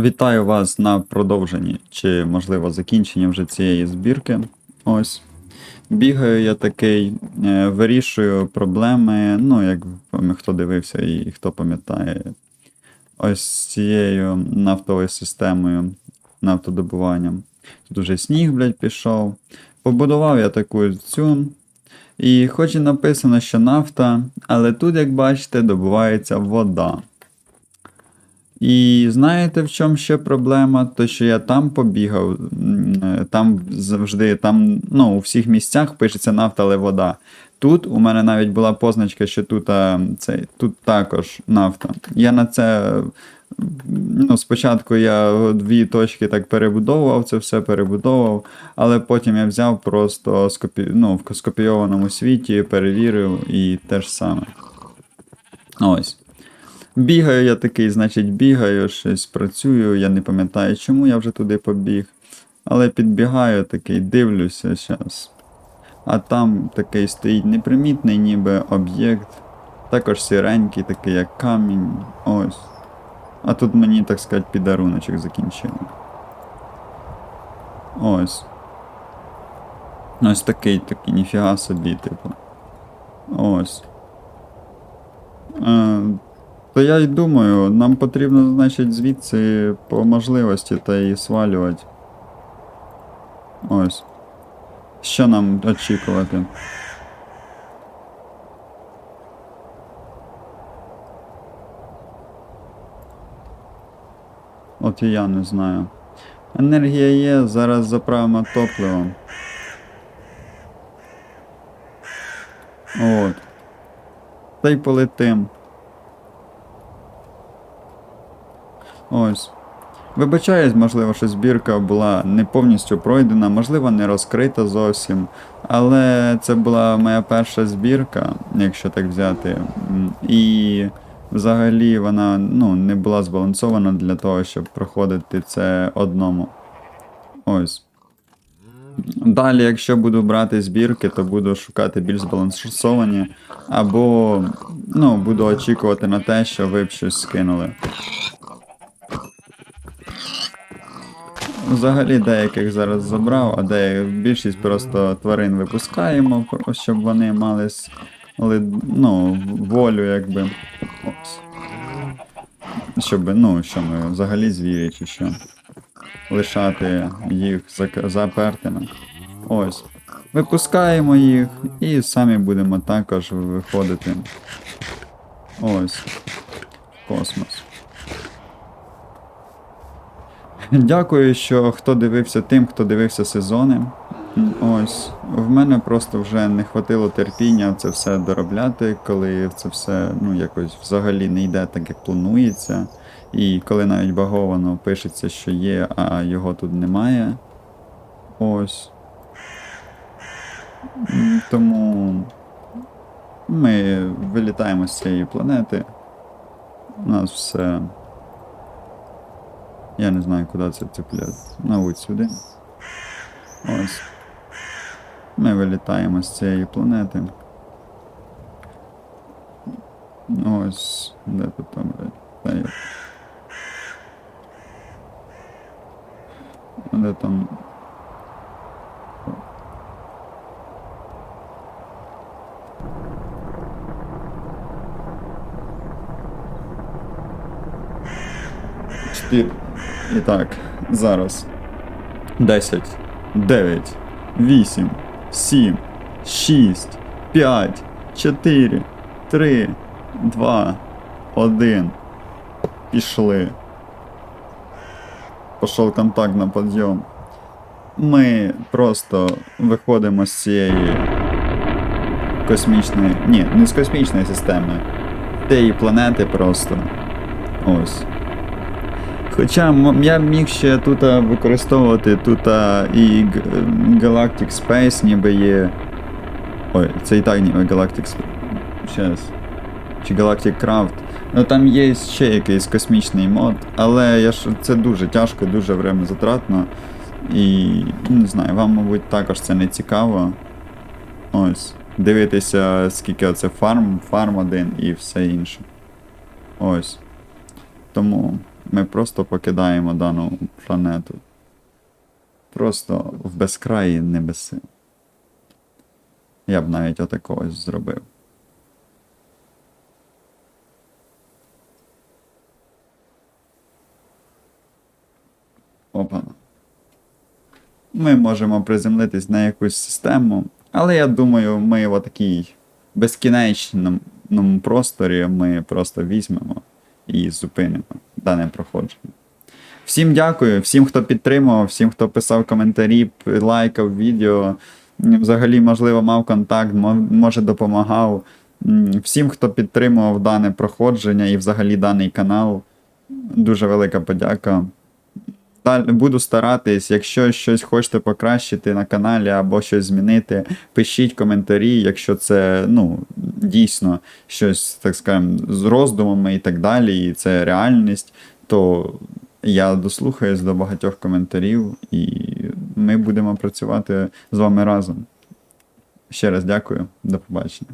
Вітаю вас на продовженні, чи, можливо, закінченні вже цієї збірки. Ось. Бігаю я такий, е, вирішую проблеми, ну, як хто дивився і хто пам'ятає, ось цією нафтовою системою, нафтодобуванням. Тут уже сніг, блядь, пішов. Побудував я таку цю. І хоч і написано, що нафта, але тут, як бачите, добувається вода. І знаєте, в чому ще проблема? То, що я там побігав, е, там завжди, там, ну, у всіх місцях пишеться нафта, але вода. Тут у мене навіть була позначка, що тут, а, цей, тут також нафта. Я на це. Ну, спочатку я дві точки так перебудовував, це все перебудовував, але потім я взяв просто скопі... ну, в скопійованому світі, перевірив і те ж саме. Ось. Бігаю я такий, значить, бігаю, щось працюю, я не пам'ятаю, чому я вже туди побіг. Але підбігаю такий, дивлюся зараз. А там такий стоїть непримітний ніби об'єкт. Також сіренький, такий як камінь. Ось. А тут мені, так сказати, підаруночок закінчили. Ось. Ось такий, такий, ніфіга собі, типу. Ось. Е, то я й думаю, нам потрібно, значить, звідси по можливості та і свалювати. Ось. Що нам очікувати? От і я не знаю. Енергія є, зараз заправимо топливом. От. Та й полетим. Ось. Вибачаюсь, можливо, що збірка була не повністю пройдена, можливо, не розкрита зовсім. Але це була моя перша збірка, якщо так взяти. І взагалі вона ну, не була збалансована для того, щоб проходити це одному. Ось. Далі, якщо буду брати збірки, то буду шукати більш збалансовані, або ну, буду очікувати на те, що ви б щось скинули. Взагалі деяких зараз забрав, а деяких більшість просто тварин випускаємо, щоб вони мали ну, волю, якби. Ось. Щоб, ну, що ми взагалі звірі чи що. Лишати їх запертими. Ось. Випускаємо їх і самі будемо також виходити. Ось. Космос. Дякую, що хто дивився тим, хто дивився сезони. Ось. В мене просто вже не хватило терпіння це все доробляти, коли це все ну, якось взагалі не йде так, як планується. І коли навіть баговано пишеться, що є, а його тут немає. Ось. Тому ми вилітаємо з цієї планети. У нас все. Я не знаю, куди це цепляти. Мабуть, сюди. Ось. Ми вилітаємо з цієї планети. Ось. Де тут там, блядь? Де там. Чотири. І так, зараз. 10, 9, 8, 7, 6, 5, 4, 3, 2, 1. Пішли. Пішов контакт на підйом. Ми просто виходимо з цієї космічної. Ні, не з космічної системи. Тієї планети просто. Ось. Хоча я міг ще тут використовувати тут і Galactic Space ніби є. Ой, це і так ніби Galactic Space. Щас. Чи Galactic Craft. Ну там є ще якийсь космічний мод, але я ж це дуже тяжко, дуже времязатратно. І ну, не знаю, вам, мабуть, також це не цікаво. Ось. Дивитися, скільки оце фарм, фарм один і все інше. Ось. Тому Ми просто покидаємо дану планету. Просто в безкраї небеси. Я б навіть отакогось зробив. Опа. Ми можемо приземлитись на якусь систему, але я думаю, ми в такій безкінечному просторі ми просто візьмемо і зупинимо дане проходження. Всім дякую, всім, хто підтримував, всім, хто писав коментарі, лайкав відео, взагалі, можливо, мав контакт, може допомагав. Всім, хто підтримував дане проходження і взагалі даний канал. Дуже велика подяка. Буду старатись, якщо щось хочете покращити на каналі або щось змінити, пишіть коментарі, якщо це ну, дійсно щось, так скажемо, з роздумами і так далі, і це реальність, то я дослухаюсь до багатьох коментарів і ми будемо працювати з вами разом. Ще раз дякую, до побачення.